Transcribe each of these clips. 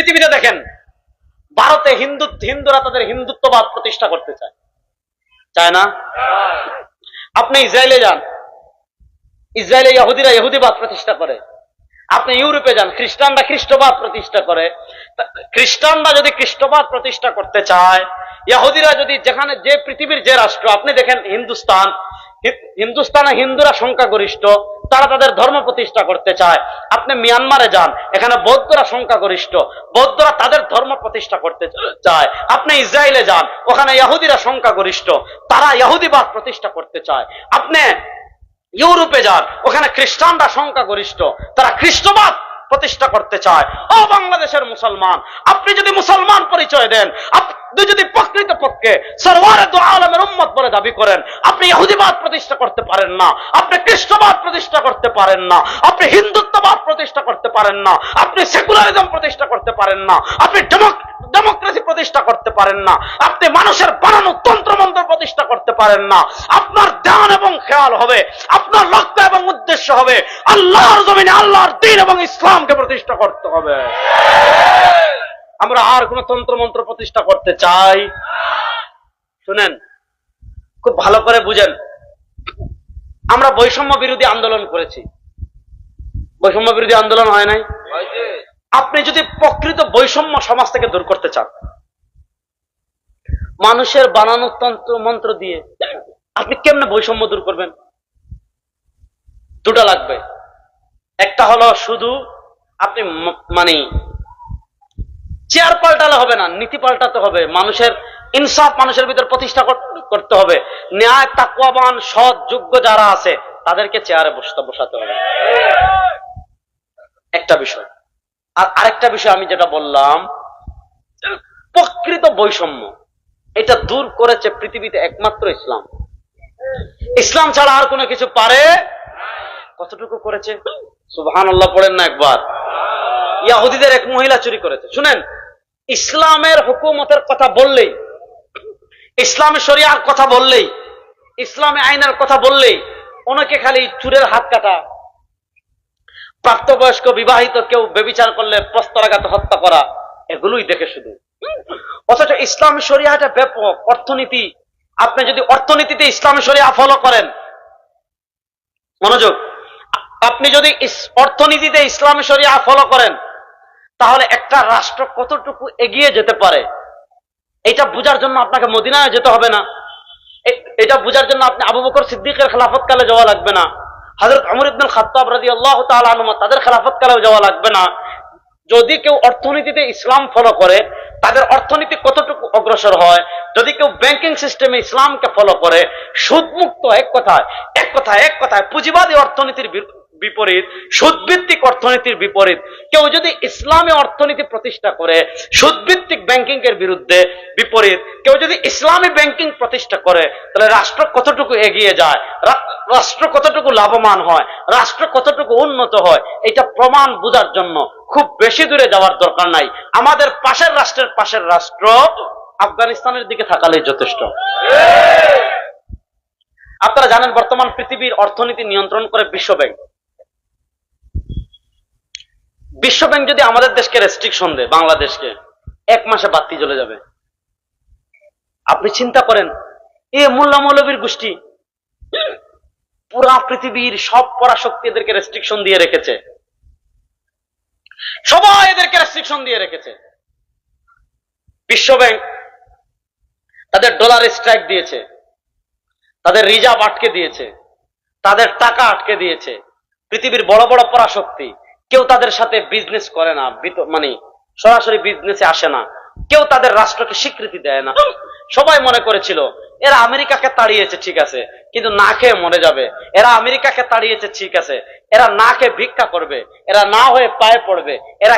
পৃথিবীতে দেখেন, ভারতে হিন্দু, হিন্দুরা তাদের হিন্দুত্ববাদ প্রতিষ্ঠা করতে চায়। চায় না? আপনি ইসরায়েলে যান, ইসরায়েলে ইহুদিরা ইহুদিবাদ প্রতিষ্ঠা করে। আপনি ইউরোপে যান, খ্রিস্টানরা খ্রিস্টবাদ প্রতিষ্ঠা করে। খ্রিস্টানরা যদি খ্রিস্টবাদ প্রতিষ্ঠা করতে চায়, ইহুদিরা যদি যেখানে, যে পৃথিবীর যে রাষ্ট্র, আপনি দেখেন হিন্দুস্তান হিন্দুস্তানে হিন্দুরা সংখ্যাগরিষ্ঠ তারা তাদের ধর্ম প্রতিষ্ঠা করতে চায়। আপনি মিয়ানমারে যান, এখানে বৌদ্ধরা সংখ্যাগরিষ্ঠ, বৌদ্ধরা তাদের ধর্ম প্রতিষ্ঠা করতে চায়। আপনি ইসরায়েলে যান, ওখানে ইহুদিরা সংখ্যাগরিষ্ঠ, তারা ইহুদিবাদ প্রতিষ্ঠা করতে চায়। আপনি ইউরোপে যান, ওখানে খ্রিস্টানরা সংখ্যাগরিষ্ঠ, তারা খ্রিস্টবাদ প্রতিষ্ঠা করতে চায়। ও বাংলাদেশের মুসলমান, আপনি যদি মুসলমান পরিচয় দেন, আপনি যদি প্রকৃত পক্ষে দু আলমের উম্মত বলে দাবি করেন, আপনি ইহুদিবাদ প্রতিষ্ঠা করতে পারেন না। আপনি খ্রিস্টবাদ প্রতিষ্ঠা করতে পারেন না। আপনি হিন্দুত্ববাদ প্রতিষ্ঠা করতে পারেন না। আপনি সেকুলারিজম প্রতিষ্ঠা করতে পারেন না। আপনি ডেমোক- ডেমোক্রেসি প্রতিষ্ঠা করতে পারেন না। আপনি মানুষের বানানো তন্ত্রমন্ত্র প্রতিষ্ঠা করতে পারেন না। আপনার ধ্যান এবং খেয়াল হবে। আপনার লক্ষ্য এবং উদ্দেশ্য হবে। আল্লাহর জমিনে আল্লাহর দিন এবং ইসলামকে প্রতিষ্ঠা করতে হবে। আমরা আর কোন তন্ত্রমন্ত্র প্রতিষ্ঠা করতে চাই? শুনেন, খুব ভালো করে বুঝেন। আমরা বৈষম্য বিরোধী আন্দোলন করেছি। বৈষম্য বিরোধী আন্দোলন হয় নাই? আপনি যদি প্রকৃত বৈষম্য সমাজ থেকে দূর করতে চান, মানুষের বানানো তন্ত্র মন্ত্র দিয়ে আপনি কেমনে বৈষম্য দূর করবেন? দুটা লাগবে। একটা হলো শুধু আপনি মানে চেয়ার পাল্টালে হবে না, নীতি পাল্টাতে হবে। মানুষের ইনসাফ মানুষের ভিতর প্রতিষ্ঠা করতে হবে। ন্যায় তাকুয়াবান সৎ, যোগ্য যারা আছে, তাদেরকে চেয়ারে বসতে বসাতে হবে। একটা বিষয়। আর আরেকটা বিষয় আমি যেটা বললাম, প্রকৃত বৈষম্য, এটা দূর করেছে পৃথিবীতে একমাত্র ইসলাম। ইসলাম ছাড়া আর কোনো কিছু পারে কতটুকু করেছে? সুবহান আল্লাহ পড়েন না একবার। ইয়াহুদিদের এক মহিলা চুরি করেছে। শুনেন, ইসলামের হুকুমতের কথা বললেই ইসলামী শরিয়ার কথা বললেই, ইসলামী আইনের কথা বললেই অনেকে খালি চুরের হাত কাটা। প্রাপ্তবয়স্ক, বিবাহিত কেউ বেবিচার করলে প্রস্তরাঘাত হত্যা করা, এগুলোই দেখে শুধু। অথচ ইসলামী শরিয়াটা ব্যাপক অর্থনীতি। আপনি যদি অর্থনীতিতে ইসলামী শরিয়া ফলো করেন, মনোযোগ, আপনি যদি অর্থনীতিতে ইসলামী শরিয়া ফলো করেন, তাহলে একটা রাষ্ট্র কতটুকু এগিয়ে যেতে পারে? এটা বোঝার জন্য আপনাকে মদিনায় যেতে হবে না। এটা বোঝার জন্য আপনি আবু বকর সিদ্দিকের খেলাফত কালে যাওয়া লাগবে না। হজরত আমর ইবনুল খাত্তাব রাজি আল্লাহ তালুমা তাদের খেলাফত কালেও যাওয়া লাগবে না। যদি কেউ অর্থনীতিতে ইসলাম ফলো করে, তাদের অর্থনীতি কতটুকু অগ্রসর হয়? যদি কেউ ব্যাংকিং সিস্টেমে ইসলামকে ফলো করে, সুদমুক্ত এক কথায় এক কথায় এক কথায় পুঁজিবাদী অর্থনীতির বিপরীত, সুদভিত্তিক অর্থনীতির বিপরীত। কেউ যদি ইসলামী অর্থনীতি প্রতিষ্ঠা করে, সুদভিত্তিক ব্যাংকিং এর বিরুদ্ধে বিপরীত। কেউ যদি ইসলামী ব্যাংকিং প্রতিষ্ঠা করে, তাহলে রাষ্ট্র কতটুকু এগিয়ে যায়? রাষ্ট্র কতটুকু লাভবান হয়? রাষ্ট্র কতটুকু উন্নত হয়? এটা প্রমাণ বোঝার জন্য খুব বেশি দূরে যাওয়ার দরকার নাই। আমাদের পাশের রাষ্ট্রের পাশের রাষ্ট্র আফগানিস্তানের দিকে থাকালেই যথেষ্ট। আপনারা জানেন, বর্তমান পৃথিবীর অর্থনীতি নিয়ন্ত্রণ করে বিশ্ব ব্যাংক বিশ্ব ব্যাংক যদি আমাদের দেশকে রেস্ট্রিকশন দেয়, বাংলাদেশকে, এক মাসে বাতি চলে যাবে। আপনি চিন্তা করেন, এ মোল্লা মৌলবীর গোষ্ঠী পুরা পৃথিবীর সব পরাশক্তি এদেরকে রেস্ট্রিকশন দিয়ে রেখেছে। সবাই এদেরকে রেস্ট্রিকশন দিয়ে রেখেছে। বিশ্ব ব্যাংক তাদের ডলার স্ট্রাইক দিয়েছে, তাদের রিজার্ভ আটকে দিয়েছে, তাদের টাকা আটকে দিয়েছে। পৃথিবীর বড় বড় পরাশক্তি কেউ তাদের সাথে বিজনেস করে না মানে সরাসরি বিজনেসে আসে না। কেউ তাদের রাষ্ট্রকে স্বীকৃতি দেয় না। সবাই মনে করেছিল, এরা আমেরিকাকে তাড়িয়েছে, ঠিক আছে, কিন্তু না খেয়ে মরে যাবে। এরা আমেরিকাকে তাড়িয়েছে, ঠিক আছে, এরা না খেয়ে ভিক্ষা করবে, এরা না হয়ে পায়ে পড়বে, এরা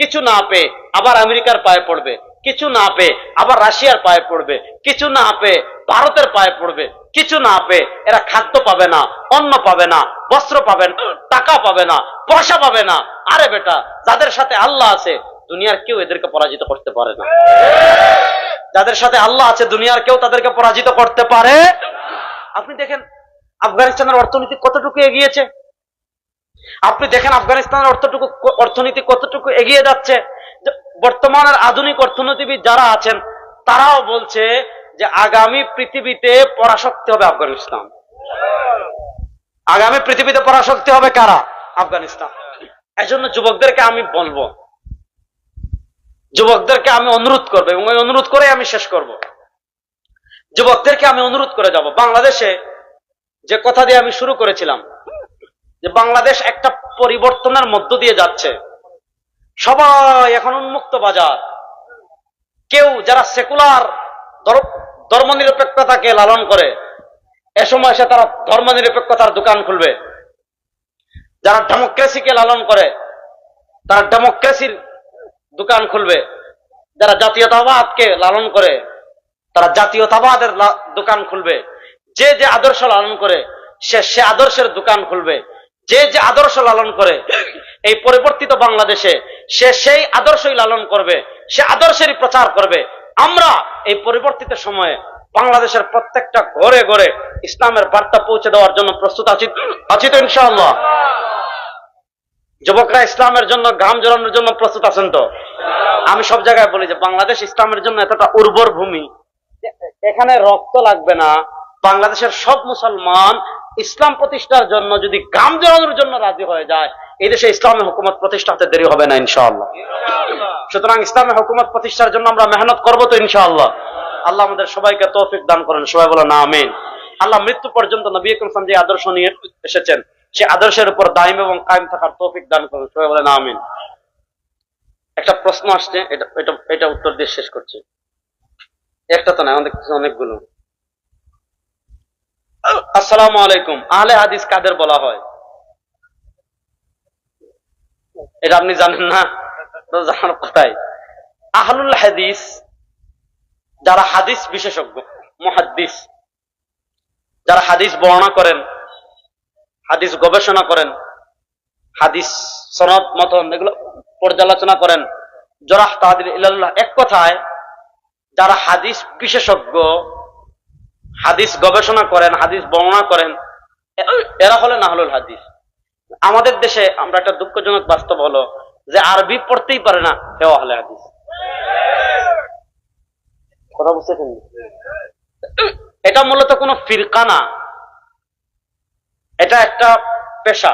কিছু না পেয়ে আবার আমেরিকার পায়ে পড়বে, কিছু না পেয়ে আবার রাশিয়ার পায়ে পড়বে, কিছু না পেয়ে ভারতের পায়ে পড়বে। কিছু না পেয়ে এরা খাদ্য পাবে না অন্ন পাবে না, বস্ত্র পাবে না, টাকা পাবে না, পয়সা পাবে না। আরে বেটা, যাদের সাথে আল্লাহ আছে, দুনিয়ার কেউ এদেরকে পরাজিত করতে পারে না। যাদের সাথে আল্লাহ আছে, দুনিয়ার কেউ তাদেরকে পরাজিত করতে পারে আপনি দেখেন, আফগানিস্তানের অর্থনীতি কতটুকু এগিয়েছে? আপনি দেখেন, আফগানিস্তানের অর্থটুকু, অর্থনীতি কতটুকু এগিয়ে যাচ্ছে? বর্তমানের আধুনিক অর্থনীতিবিদ যারা আছেন, তারাও বলছে যে আগামী পৃথিবীতে পরাশক্তি হবে আফগানিস্তান। আগামী পৃথিবীতে পরাশক্তি হবে কারা? আফগানিস্তান। এজন্য যুবকদেরকে আমি বলব, যুবকদেরকে আমি অনুরোধ করব এবং ওই অনুরোধ করে আমি শেষ করব। যুবকদেরকে আমি অনুরোধ করে যাব। বাংলাদেশে যে কথা দিয়ে আমি শুরু করেছিলাম, যে বাংলাদেশ একটা পরিবর্তনের মধ্য দিয়ে যাচ্ছে। সবাই এখন উন্মুক্ত বাজার। কেউ যারা সেকুলার ধর্মনিরপেক্ষতাকে লালন করে। এ সময় এসে তারা ধর্মনিরপেক্ষতার দোকান খুলবে। যারা ডেমোক্রেসিকে লালন করে, তারা ডেমোক্রেসির দোকান খুলবে। যারা জাতীয়তাবাদকে লালন করে, তারা জাতীয়তাবাদের দোকান খুলবে। যে যে আদর্শ লালন করে, সে সে আদর্শের দোকান খুলবে। যে যে আদর্শ লালন করে, এই পরিবর্তিত বাংলাদেশে সে সেই আদর্শই লালন করবে, সে আদর্শেরই প্রচার করবে। আমরা এই পরিবর্তিত সময়ে বাংলাদেশের প্রত্যেকটা ঘরে ঘরে ইসলামের বার্তা পৌঁছে দেওয়ার জন্য প্রস্তুত আছি আছি তো ইনশাআল্লাহ। যুবকরা ইসলামের জন্য ঘাম জড়ানোর জন্য প্রস্তুত আছেন তো? আমি সব জায়গায় বলি যে বাংলাদেশ ইসলামের জন্য এতটা উর্বর ভূমি। এখানে রক্ত লাগবে না। বাংলাদেশের সব মুসলমান ইসলাম প্রতিষ্ঠার জন্য যদি ঘাম জড়ানোর জন্য রাজি হয়ে যায়, এই দেশে ইসলামী হুকুমত প্রতিষ্ঠা হতে দেরি হবে না ইনশাআল্লাহ। সুতরাং ইসলামী হুকুমত প্রতিষ্ঠার জন্য আমরা মেহনত করব তো ইনশাআল্লাহ। আল্লাহ আমাদের সবাইকে তৌফিক দান করেন, সবাই বলো না, আমিন। আল্লাহ মৃত্যু পর্যন্ত নবী আকরম যে আদর্শ নিয়ে এসেছেন সে আদর্শের উপর দায়ম এবং কায়েম থাকার তৌফিক দান করেন, সবাই বলে না, আমিন। একটা প্রশ্ন আসছে, এটা এটা এটা উত্তর দিয়ে শেষ করছি। একটা তো না আমাদের কাছে অনেকগুলো। আসসালামু আলাইকুম, আহলে হাদিস কাদের বলা হয়? এটা আপনি জানেন না? জানার কথাই আহলুল হাদিস, যারা হাদিস বিশেষজ্ঞ, মহাদ্দিস, যারা হাদিস বর্ণনা করেন, হাদিস গবেষণা করেন, হাদিস সনদ, মতন এগুলো পর্যালোচনা করেন জরাহ তাহাদিল ইল্লাল্লাহ এক কথায়, যারা হাদিস বিশেষজ্ঞ, হাদিস গবেষণা করেন, হাদিস বর্ণনা করেন এরা হলেন আহলুল হাদিস। আমাদের দেশে আমরা একটা দুঃখজনক বাস্তব হলো যে আরবি পড়তেই পারে না হেও আহলে হাদিস। কথা বুঝতেছেন এটা মূলত কোনো ফিরকা না। এটা একটা পেশা।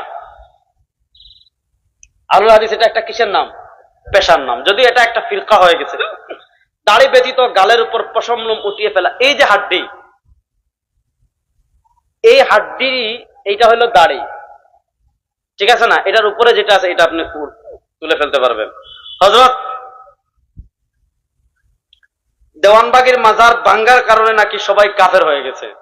আলুল হাদিস এটা একটা কিসের নাম? পেশার নাম। যদি এটা একটা ফিরকা হয়ে গেছে, দাড়ি ব্যতীত গালের উপর পশম উঠিয়ে ফেলা, এই যে হাড্ডি, এই হাড্ডি, এইটা হলো দাড়ি। ঠিক আছে না? এটার উপরে যেটা আছে, এটা আপনি তুলে ফেলতে পারবেন। হজরত দেওয়ানবাগির মাজার ভাঙ্গার কারণে নাকি সবাই কাফের হয়ে গেছে।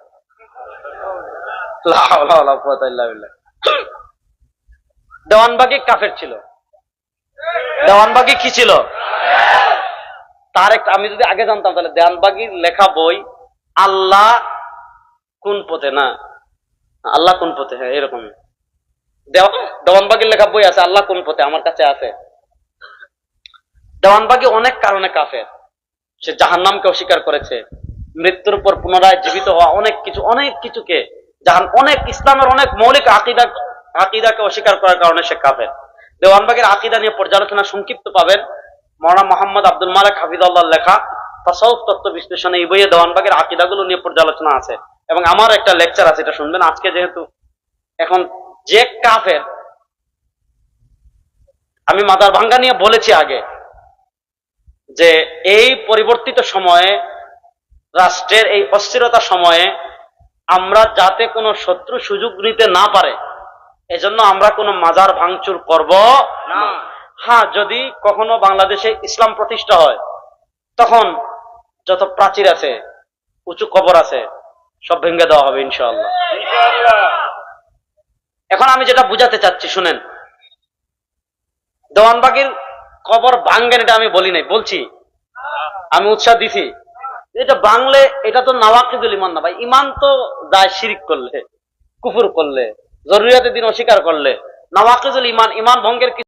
দেওয়ানবাগি কাফের ছিল। দেওয়ানবাগি কি ছিল? তার একটা আমি যদি আগে জানতাম তাহলে দেওয়ানবাগির লেখা বই আল্লাহ কোন পথে না? আল্লাহ কোন পথে? হ্যাঁ এরকমই। দেওয়া- দেওয়ানবাগির লেখা বই আছে, আল্লাহ কোন পথে? আমার কাছে আছে। দেওয়ানবাগি অনেক কারণে কাফের। সে জাহান্নামকে অস্বীকার করেছে। মৃত্যুর পর পুনরায় জীবিত হওয়া অনেক কিছু, অনেক কিছুকে জাহান, অনেক ইসলামের অনেক মৌলিক আকিদা, আকিদাকে অস্বীকার করার কারণে সে কাফের। দেওয়ানবাগের আকিদা নিয়ে পর্যালোচনা সংক্ষিপ্ত পাবেন। মৌলানা মোহাম্মদ আব্দুল মালিক হাফিদুল্লাহ লেখা তাসাউফ তত্ত্ব বিশ্লেষণে এই বইয়ে দেওয়ানবাগের আকিদাগুলো নিয়ে পর্যালোচনা আছে। এবং আমার একটা লেকচার আছে, এটা শুনবেন। আজকে যেহেতু এখন যে কাফের আমি মাদার ভাঙ্গা নিয়ে বলেছি আগে যে এই পরিবর্তিত সময়ে রাষ্ট্রের এই অস্থিরতা সময়ে আমরা যাতে কোনো শত্রু সুযোগ নিতে না পারে এজন্য আমরা কোনো মাজার ভাঙচুর করব না। হ্যাঁ যদি কখনো বাংলাদেশে ইসলাম প্রতিষ্ঠা হয় তখন যত প্রাচীর আছে উঁচু কবর আছে সব ভেঙে দেওয়া হবে ইনশাআল্লাহ। এখন আমি যেটা বুঝাতে চাচ্ছি, শুনেন। দেওয়ানবাগির কবর ভাঙ্গেন এটা আমি বলি নাই, বলছি। আমি উৎসাহ দিছি। এটা বাংলে এটা তো নাওয়াকিদুল ইমান না ভাই ইমান তো যায় শিরিক করলে, কুফুর করলে, জরুরিয়াতের দিন অস্বীকার করলে। নাওয়াকিদুল ইমান ইমান ভঙ্গের